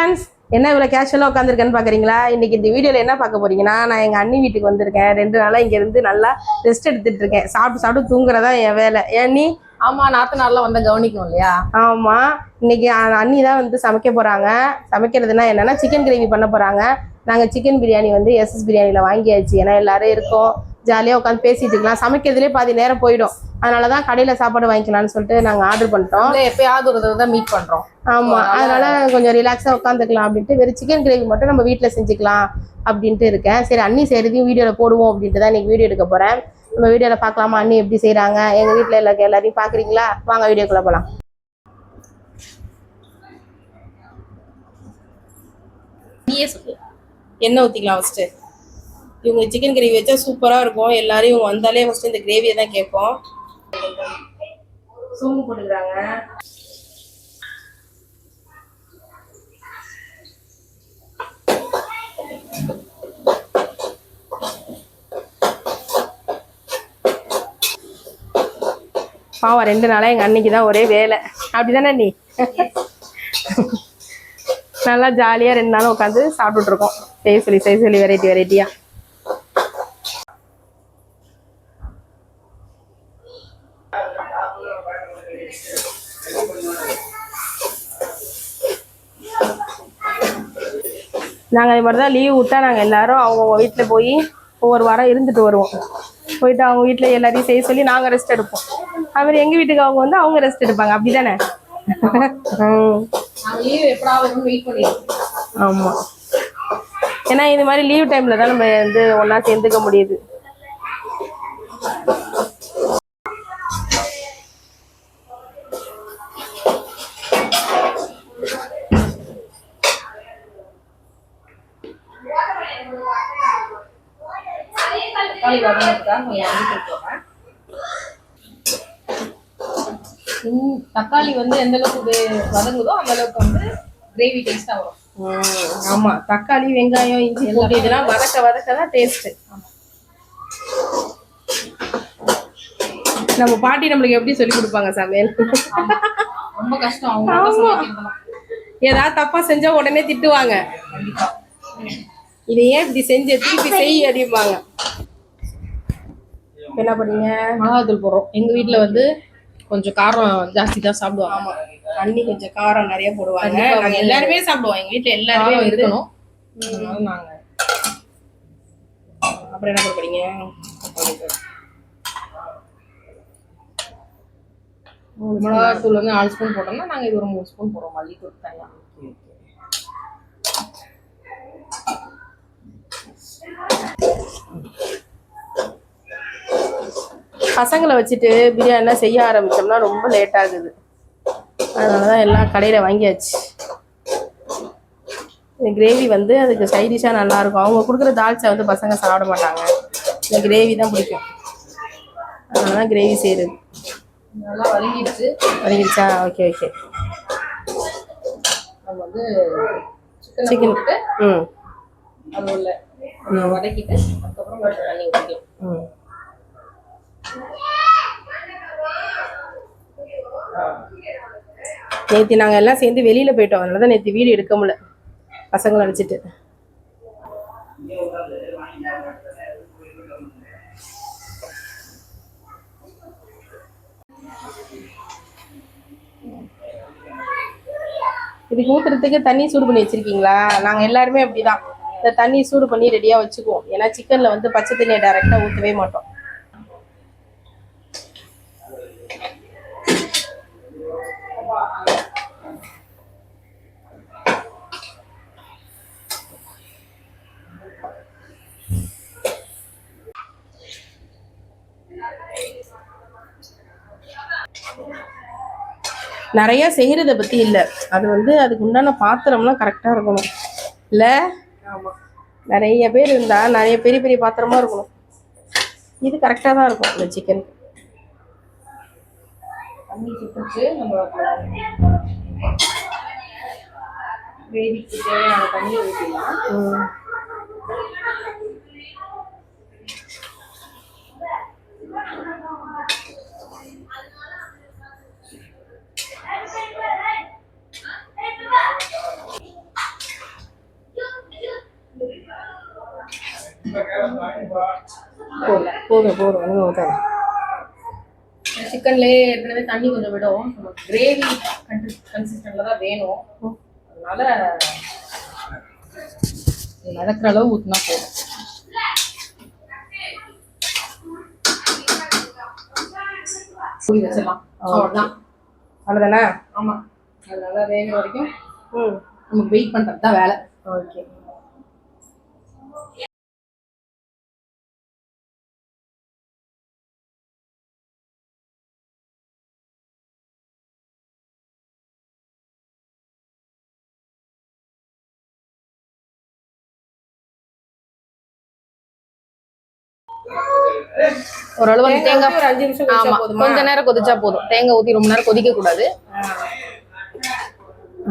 Friends என்ன இவ்வளோ கேஷுவலாக உட்காந்துருக்கேன்னு பார்க்குறீங்களா இன்னைக்கு இந்த வீடியோவில் என்ன பார்க்க போறீங்கன்னா நான் எங்கள் அண்ணி வீட்டுக்கு வந்திருக்கேன். ரெண்டு நாளாக இங்கே இருந்து நல்லா ரெஸ்ட் எடுத்துட்டு இருக்கேன். சாப்பிட்டு சாப்பிட்டு தூங்குறதா என் வேலை. ஏன் நீ ஆமா நாத்தனார்லாம் வந்தா கவனிக்கும் இல்லையா? ஆமாம் இன்னைக்கு அ- அண்ணி தான் வந்து சமைக்க போகிறாங்க சமைக்கிறதுனா என்னன்னா சிக்கன் கிரேவி பண்ண போகிறாங்க நாங்கள் சிக்கன் பிரியாணி வந்து எஸ்எஸ் பிரியாணியில் வாங்கியாச்சு. ஏன்னா எல்லாரும் இருக்கோம். ஜாலியாக உட்காந்து பேசிட்டு இருக்கலாம். சமைக்கிறதுலேயே பாதி நேரம் போயிடும். அதனால தான் கடையில் சாப்பாடு வாங்கிக்கலாம்னு சொல்லிட்டு நாங்கள் ஆர்டர் பண்ணிட்டோம். இல்ல எப்பயாவது ஒரு தான் மீட் பண்றோம். ஆமா அதனால கொஞ்சம் ரிலாக்ஸா உட்காந்துக்கலாம் அப்படின்ட்டு வெறும் சிக்கன் கிரேவி மட்டும் நம்ம வீட்ல செஞ்சுக்கலாம் அப்படின்ட்டு இருக்கேன். சரி அண்ணி செய்யறதையும் வீடியோல போடுவோம் அப்படின்ட்டு தான் இன்னைக்கு வீடியோ எடுக்க போறேன். நம்ம வீடியோல பார்க்கலாமா? அண்ணி எப்படி செய்றாங்க? எங்க வீட்ல எல்லா எல்லாரையும் பாக்குறீங்களா வாங்க வீடியோக்குள்ள போலாம். நீயே சொல்லு. எண்ணெய் ஊற்றிக்கலாம் ஃபஸ்ட்டு இவங்க சிக்கன் கிரேவி வச்சா சூப்பராக இருக்கும். எல்லாரும் இவங்க வந்தாலே ஃபஸ்ட்டு இந்த கிரேவியை தான் கேட்போம். சோம்பு போட்டுக்கிறாங்க. பாவம் ரெண்டு நாளாக எங்கள் அன்னைக்கு தான் ஒரே வேலை. அப்படிதானே நீ? நல்லா ஜாலியாக ரெண்டு நாளும் உட்காந்து சாப்பிட்டுட்டு இருக்கோம். செய்ய சொல்லி செய்ய சொல்லி வெரைட்டி வெரைட்டியா நாங்கள் இது மாதிரி தான் லீவ் விட்டா நாங்கள் எல்லாரும் அவங்கவுங்க வீட்டில் போய் ஒவ்வொரு வாரம் இருந்துட்டு வருவோம். போயிட்டு அவங்க வீட்டில் எல்லாரையும் செய்ய சொல்லி நாங்கள் ரெஸ்ட் எடுப்போம். அதுமாதிரி எங்கள் வீட்டுக்கு அவங்க வந்து அவங்க ரெஸ்ட் எடுப்பாங்க. அப்படிதானே? தானே ஆமாம் ஏன்னா இது மாதிரி லீவ் டைமில் தான் நம்ம வந்து ஒன்றா சேர்ந்துக்க முடியுது. தக்காளி வதங்கிறதுக்காக கொஞ்சம் அள்ளி ம், தக்காளி வந்து எந்த அளவுக்கு வதங்குதோ அந்த அளவுக்கு வந்து கிரேவி டேஸ்டா வரும். ஆமா. தக்காளி வெங்காயம் இஞ்சி போட்டு இதெல்லாம் வதக்க வதக்க தான் டேஸ்ட் நம்ம பாட்டி நம்மளுக்கு எப்படி சொல்லி கொடுப்பாங்க சமையல்? ரொம்ப கஷ்டம். ஏதாவது தப்பா செஞ்சா உடனே திட்டுவாங்க. இதை ஏன் இப்படி செஞ்ச திருப்பி செய் அப்படிம்பாங்க. என்ன பண்ணீங்க? மிளகாத்தூள் போடுறோம். எங்க வீட்ல வந்து கொஞ்சம் காரம் ஜாஸ்தி தான் சாப்பிடுவாங்க. ஆமா. தண்ணி கொஞ்சம் காரம் நிறைய போடுவாங்க. கண்டிப்பா நாங்க எல்லாருமே சாப்பிடுவோம். எங்க வீட்ல எல்லாருமே இருக்கணும். அதனால நாங்க அப்புறம் என்ன பண்ணுறீங்க மிளகாத்தூள் வந்து நாலு ஸ்பூன் போட்டோம்னா நாங்க இது ஒரு மூணு ஸ்பூன் போடுறோம். மல்லித்தூள் தனியா. பசங்களை வச்சுட்டு பிரியாணிலாம் செய்ய ஆரம்பிச்சோம்னா ரொம்ப லேட் ஆகுது. அதனால தான் எல்லாம் கடையில் வாங்கியாச்சு. இந்த கிரேவி வந்து அதுக்கு சைடிஷாக நல்லாயிருக்கும். அவங்க கொடுக்குற தால்ச்சா வந்து பசங்க சாப்பிட மாட்டாங்க. இந்த கிரேவி தான் பிடிக்கும். அதனால தான் கிரேவி செய்கிறது நல்லா வதங்கிடுச்சு. வதங்கிடுச்சா? ஓகே ஓகே நம்ம வந்து சிக்கன் ம். அது உள்ள வதக்கிட்டு அதுக்கப்புறம் தண்ணி ஊற்றிக்கலாம் நேற்று நாங்கள் எல்லாம் சேர்ந்து வெளியில் போயிட்டோம். அதனால தான் நேற்று வீடு எடுக்க முடியல. பசங்களை அழைச்சிட்டு இதுக்கு ஊற்றுறதுக்கு தண்ணி சூடு பண்ணி வச்சிருக்கீங்களா? நாங்கள் எல்லாருமே அப்படிதான். இந்த தண்ணி சூடு பண்ணி ரெடியாக வச்சுக்குவோம். ஏன்னா சிக்கனில் வந்து பச்சை தண்ணியை டைரெக்டாக ஊற்றவே மாட்டோம். நிறைய செய்யறத பத்தி இல்ல. அது வந்து அதுக்கு உண்டான பாத்திரம்லாம் கரெக்டா இருக்கணும். இல்ல? நிறைய பேர் இருந்தா நிறைய பெரிய பெரிய பாத்திரமா இருக்கணும். இது கரெக்டா தான் இருக்கும் இந்த சிக்கன் கிரேவிக்கு தேவையான தண்ணி ஊற்றிடலாம் போதும் போதும் நீங்கள் ஊற்றாங்க சிக்கன்லேயே ஏற்கனவே தண்ணி கொஞ்சம் விடும். கிரேவி கன்சிஸ்டன்ட்ல தான் வேணும். அதனால நடக்கிற அளவு ஊற்றினா போதும். புளி வச்சிடலாம். அவ்வளோதான் அவ்வளோதானே ஆமா. அது நல்லா வேகிற வரைக்கும் ம். நமக்கு வெயிட் பண்றது தான் வேலை. ஓகே ஓரளவு வந்து தேங்காய் ஒரு அஞ்சு நிமிஷம் ஆமா கொஞ்ச நேரம் கொதிச்சா போதும். தேங்காய் ஊத்தி ரொம்ப நேரம் கொதிக்க கூடாது.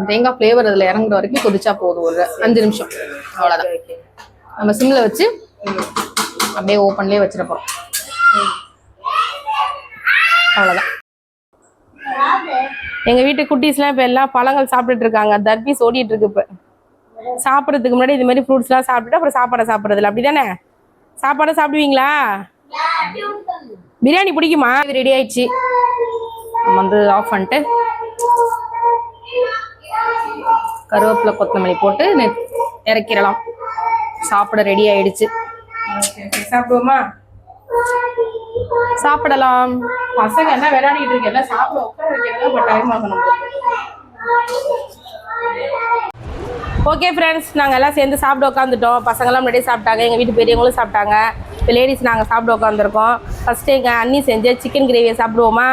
தேங்காய் ஃப்ளேவர் அதுல இறங்குற வரைக்கும் கொதிச்சா போதும். ஒரு அஞ்சு நிமிஷம். அவ்வளவுதான். நம்ம சிம்ல வச்சு அப்படியே ஓப்பன்லயே வச்சிட போறோம். அவ்வளவுதான். எங்க வீட்டு குட்டீஸ்லாம் இப்ப எல்லாம் பழங்கள் சாப்பிட்டுட்டு இருக்காங்க. தர்பீஸ் ஓடிட்டு இருக்கு இப்ப. சாப்பிட்றதுக்கு முன்னாடி இது மாதிரி ஃப்ரூட்ஸ்லாம் சாப்பிட்டுட்டு அப்புறம் சாப்பாடை சாப்பிட்றதுல அப்படிதானே? சாப்பாடை சாப்பிடுவீங்களா? பிரியாணி பிடிக்குமா? இது ரெடி ஆயிடுச்சு. நம்ம வந்து ஆஃப் பண்ணிட்டு கருவேப்பிலை கொத்தமல்லி போட்டு இறக்கிடலாம். சாப்பிட ரெடி ஆயிடுச்சு. சாப்பிடுவோமா? சாப்பிடலாம். பசங்க என்ன விளையாடிட்டு இருக்கு? எல்லாம் சாப்பிட உட்கார வைக்கிறதா டைம் நம்மளுக்கு. ஓகே ஃப்ரெண்ட்ஸ் நாங்கள் எல்லாம் சேர்ந்து சாப்பிட உட்காந்துட்டோம் பசங்களாம் முன்னாடியே சாப்பிட்டாங்க எங்கள் வீட்டு பெரியவங்களும் சாப்பிட்டாங்க. இப்போ லேடிஸ் நாங்கள் சாப்பிட உட்காந்துருக்கோம் ஃபஸ்ட்டு எங்கள் அண்ணி செஞ்ச சிக்கன் கிரேவியை சாப்பிடுவோமா?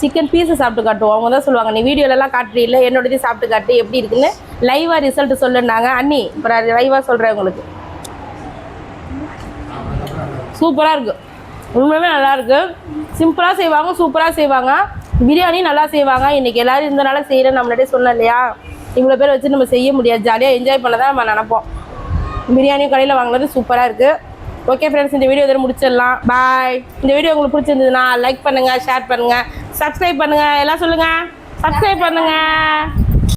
சிக்கன் பீஸை சாப்பிட்டு காட்டுவோம். அவங்க தான் சொல்லுவாங்க நீ வீடியோலலாம் காட்டுறீல்ல என்னோடதையும் சாப்பிட்டு காட்டு எப்படி இருக்குன்னு? லைவாக ரிசல்ட் சொல்லுன்னாங்க. அண்ணி இப்போ லைவாக சொல்கிறேன் உங்களுக்கு. சூப்பராக இருக்குது உண்மையுமே நல்லாயிருக்கு சிம்பிளாக செய்வாங்க சூப்பராக செய்வாங்க. பிரியாணி நல்லா செய்வாங்க. இன்றைக்கி எல்லோரும் இருந்தனால செய்கிறேன் நம்மளே முன்னாடியே சொன்னேன் இல்லையா? இவ்வளோ பேர் வச்சு நம்ம செய்ய முடியாது. ஜாலியாக என்ஜாய் பண்ண தான் நம்ம நினைப்போம். பிரியாணியும் கடையில் வாங்கினது சூப்பராக இருக்குது ஓகே ஃப்ரெண்ட்ஸ் இந்த வீடியோ இதோட முடிச்சிடலாம். பாய் இந்த வீடியோ உங்களுக்கு பிடிச்சிருந்ததுன்னா லைக் பண்ணுங்கள் ஷேர் பண்ணுங்கள் சப்ஸ்கிரைப் பண்ணுங்கள் எல்லாம் சொல்லுங்கள் சப்ஸ்கிரைப் பண்ணுங்கள்